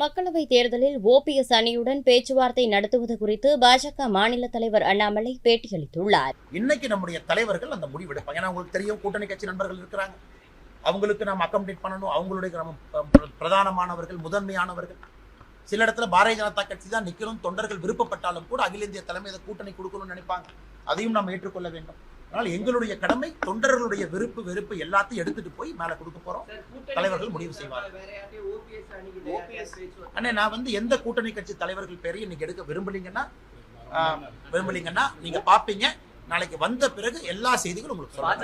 மக்களவைத் தேர்தலில் ஓபிஎஸ் அணியுடன் பேச்சுவார்த்தை நடத்துவது குறித்து பாஜக மாநில தலைவர் அண்ணாமலை பேட்டியளித்துள்ளார். இன்னைக்கு நம்முடைய தலைவர்கள் அந்த முடிவெடுப்பாங்க ஏன்னா உங்களுக்கு தெரியும் கூட்டணி கட்சி நண்பர்கள் இருக்கிறாங்க. அவங்களுக்கு நம்ம அக்கமடேட் பண்ணணும். அவங்களுடைய நம்ம பிரதானமானவர்கள் முதன்மையானவர்கள். சில இடத்துல பாரதிய ஜனதா கட்சி தான் நிக்கணும் தொண்டர்கள் விருப்பப்பட்டாலும் கூட அகில இந்திய தலைமை இதை கூட்டணி கொடுக்கணும்னு நினைப்பாங்க. அதையும் நாம் ஏற்றுக்கொள்ள வேண்டும். அதனால் எங்களுடைய கடமை தொண்டர்களுடைய விருப்பு வெறுப்பு எல்லாத்தையும் எடுத்துட்டு போய் மேல கொடுக்க போறோம். தலைவர்கள் முடிவு செய்வார்கள். அண்ணே நான் வந்து எந்த கூட்டணி கட்சி தலைவர்கள் பேரையும் இன்னைக்கு எடுக்க விரும்பலீங்கன்னா விரும்பலீங்கன்னா நீங்க பாப்பீங்க. நாளைக்கு வந்த பிறகு எல்லா செய்திகளும் உங்களுக்கு சொல்றேன்.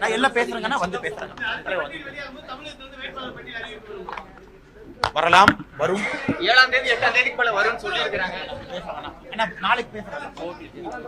நான் எல்லாம் பேசுறேங்கன்னா வந்து பேசுறேன். வரலாம் வரும். ஏழாம் தேதி எட்டாம் தேதிக்கு போல வரும்னு சொல்லி இருக்கிறாங்க நாளைக்கு பேசுறேன்